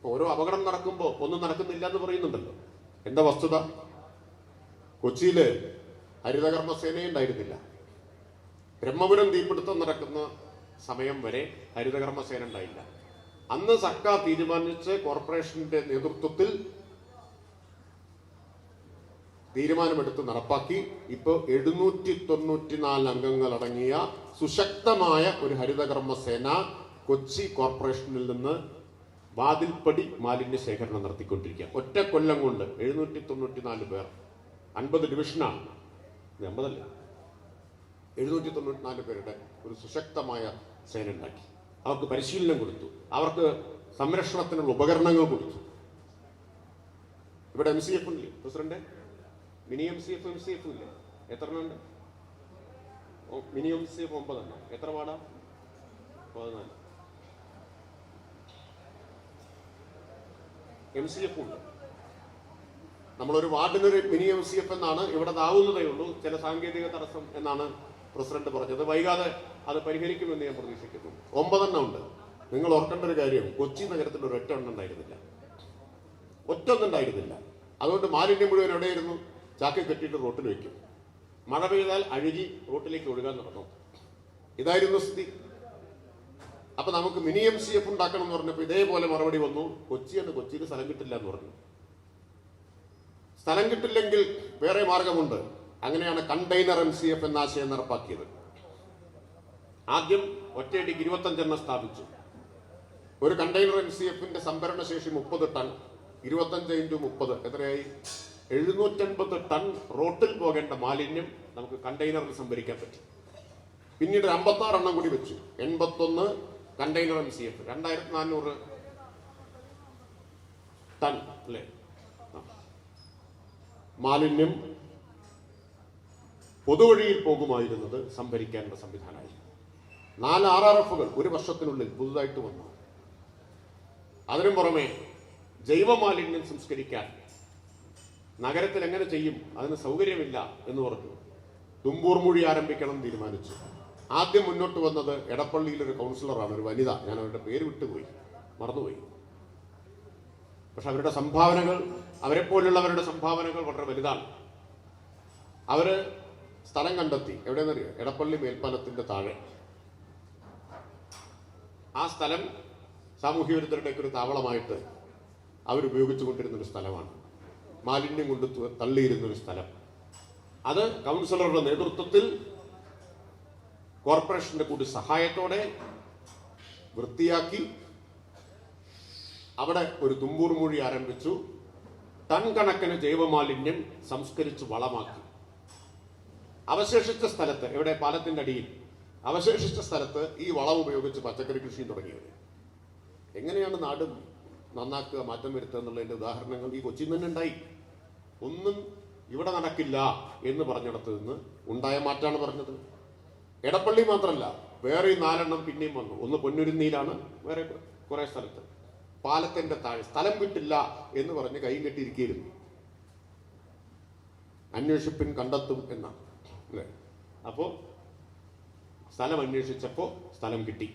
ഇപ്പൊ ഓരോ അപകടം നടക്കുമ്പോൾ ഒന്നും നടക്കുന്നില്ല എന്ന് പറയുന്നുണ്ടല്ലോ. എന്താ വസ്തുത? കൊച്ചിയിൽ ഹരിതകർമ്മസേനയെ ഉണ്ടായിരുന്നില്ല. ബ്രഹ്മപുരം തീപിടുത്തം നടക്കുന്ന സമയം വരെ ഹരിതകർമ്മ സേന ഉണ്ടായില്ല. അന്ന് സർക്കാർ തീരുമാനിച്ച് കോർപ്പറേഷന്റെ നേതൃത്വത്തിൽ തീരുമാനമെടുത്ത് നടപ്പാക്കി. ഇപ്പോൾ എഴുന്നൂറ്റി തൊണ്ണൂറ്റിനാല് അംഗങ്ങൾ അടങ്ങിയ സുശക്തമായ ഒരു ഹരിതകർമ്മ സേന കൊച്ചി കോർപ്പറേഷനിൽ നിന്ന് വാതിൽപ്പടി മാലിന്യ ശേഖരണം നടത്തിക്കൊണ്ടിരിക്കുക. ഒറ്റ കൊല്ലം കൊണ്ട് എഴുന്നൂറ്റി തൊണ്ണൂറ്റി നാല് പേർ. അൻപത് ഡിവിഷനാണ്. അമ്പതല്ല. എഴുന്നൂറ്റി തൊണ്ണൂറ്റി നാല് പേരുടെ ഒരു സുശക്തമായ സേന ഉണ്ടാക്കി അവർക്ക് പരിശീലനം കൊടുത്തു. അവർക്ക് സംരക്ഷണത്തിനുള്ള ഉപകരണങ്ങൾ കൊടുത്തു. ഇവിടെ എം സി എഫ് ഇല്ലേ president? Mini M C F M C F ഇല്ലേ? എത്ര എണ്ണം ഉണ്ട്? ഓ, മിനി എം സി എഫ് ഒമ്പതെണ്ണം. എത്ര വാർഡാ? പതിനാല്. എം സി എഫ് ഉണ്ട്. നമ്മളൊരു വാർഡിനൊരു മിനി എം സി എഫ് എന്നാണ് ഇവിടെ നാവുന്നതേ ഉള്ളൂ. ചില സാങ്കേതിക തടസ്സം എന്നാണ് പ്രസിഡന്റ് പറഞ്ഞത്. വൈകാതെ അത് പരിഹരിക്കുമെന്ന് ഞാൻ പ്രതീക്ഷിക്കുന്നു. ഒമ്പതെണ്ണം ഉണ്ട് നിങ്ങൾ ഓർക്കേണ്ട ഒരു കാര്യം കൊച്ചി നഗരത്തിൽ ഒരു ഒറ്റ എണ്ണം ഉണ്ടായിരുന്നില്ല. ഒറ്റ ഒന്നും ഉണ്ടായിരുന്നില്ല. അതുകൊണ്ട് മാലിന്യം മുഴുവൻ എവിടെയായിരുന്നു? ചാക്കി കെട്ടിയിട്ട് റോട്ടിൽ വെക്കും. മഴ പെയ്താൽ അഴുകി റോട്ടിലേക്ക് ഒഴുകാൻ നടന്നു ഇതായിരുന്നു സ്ഥിതി. അപ്പൊ നമുക്ക് മിനി എം സി എഫ് ഉണ്ടാക്കണം എന്ന് പറഞ്ഞപ്പോൾ ഇതേപോലെ മറുപടി വന്നു. കൊച്ചി എന്ന് കൊച്ചിയിൽ സ്ഥലം കിട്ടില്ല എന്ന് പറഞ്ഞു. സ്ഥലം കിട്ടില്ലെങ്കിൽ വേറെ മാർഗമുണ്ട്. അങ്ങനെയാണ് കണ്ടെയ്നർ എം സി എഫ് എന്ന ആശയം നടപ്പാക്കിയത്. ആദ്യം ഒറ്റയടിക്ക് ഇരുപത്തഞ്ചെണ്ണം സ്ഥാപിച്ചു. ഒരു കണ്ടെയ്നർ എം സി എഫിന്റെ സംഭരണ ശേഷി മുപ്പത് ടൺ ഇരുപത്തഞ്ച് ഇന്റു മുപ്പത് എത്രയായി? എഴുന്നൂറ്റൻപത് ടൺ റോട്ടിൽ പോകേണ്ട മാലിന്യം നമുക്ക് കണ്ടെയ്നറിൽ സംഭരിക്കാൻ പറ്റും. പിന്നീട് അമ്പത്തി അമ്പത്താറ് എണ്ണം കൂടി വെച്ചു. എൺപത്തൊന്ന് കണ്ടെയ്നർ എം സി എഫ് രണ്ടായിരത്തി നാനൂറ് ടൺ അല്ലേ? മാലിന്യം പൊതുവഴിയിൽ പോകുമായിരുന്നത് സംഭരിക്കാനുള്ള സംവിധാനമായി നാല് ആർ ആർ എഫുകൾ ഒരു വർഷത്തിനുള്ളിൽ പുതുതായിട്ട് വന്നു. അതിനു പുറമെ ജൈവമാലിന്യം സംസ്കരിക്കാൻ നഗരത്തിൽ എങ്ങനെ ചെയ്യും? അതിന് സൗകര്യമില്ല എന്ന് പറഞ്ഞു. തുമ്പൂർ മൊഴി ആരംഭിക്കണം തീരുമാനിച്ചു. ആദ്യം മുന്നോട്ട് വന്നത് എടപ്പള്ളിയിൽ ഒരു കൗൺസിലറാണ് ഒരു വനിത. ഞാൻ അവരുടെ പേര് വിട്ടുപോയി മറന്നുപോയി. പക്ഷെ അവരുടെ സംഭാവനകൾ അവരെ പോലുള്ളവരുടെ സംഭാവനകൾ വളരെ വലുതാണ്. അവർ സ്ഥലം കണ്ടെത്തി. എവിടെയെന്നറിയോ എടപ്പള്ളി മേൽപ്പാലത്തിന്റെ താഴെ. ആ സ്ഥലം സാമൂഹ്യ വിരുദ്ധരുടെയൊക്കെ ഒരു താവളമായിട്ട് അവരുപയോഗിച്ചു കൊണ്ടിരുന്ന ഒരു സ്ഥലമാണ്. മാലിന്യം കൊണ്ട് തു- തള്ളിയിരുന്ന ഒരു സ്ഥലം. അത് കൗൺസിലറുടെ നേതൃത്വത്തിൽ കോർപ്പറേഷന്റെ കൂടി സഹായത്തോടെ വൃത്തിയാക്കി അവിടെ ഒരു തുമ്പൂർ മൊഴി ആരംഭിച്ചു. ടൺ കണക്കിന് ജൈവമാലിന്യം സംസ്കരിച്ച് വളമാക്കി. അവശേഷിച്ച സ്ഥലത്ത് ഇവിടെ പാലത്തിന്റെ അടിയിൽ. അവശേഷിച്ച സ്ഥലത്ത് ഈ വളം ഉപയോഗിച്ച് പച്ചക്കറി കൃഷിയും തുടങ്ങിയത് എങ്ങനെയാണ് നാട് നന്നാക്കുക മാറ്റം വരുത്തുക എന്നുള്ളതിന്റെ ഉദാഹരണങ്ങൾ ഈ കൊച്ചിയിൽ തന്നെ ഉണ്ടായി. ഒന്നും ഇവിടെ നടക്കില്ല എന്ന് പറഞ്ഞിടത്ത് നിന്ന് ഉണ്ടായ മാറ്റാണ് പറഞ്ഞത്. എടപ്പള്ളി മാത്രമല്ല വേറെ നാലെണ്ണം പിന്നെയും വന്നു. ഒന്ന് പൊന്നുരുന്നിയിലാണ് വേറെ കുറെ സ്ഥലത്ത്. പാലത്തിന്റെ താഴെ സ്ഥലം വിട്ടില്ല എന്ന് പറഞ്ഞ് കൈ കെട്ടിയിരിക്കുന്നു അന്വേഷിപ്പിൻ കണ്ടെത്തും എന്നാണ് അല്ലേ? അപ്പോ സ്ഥലം അന്വേഷിച്ചപ്പോ സ്ഥലം കിട്ടി.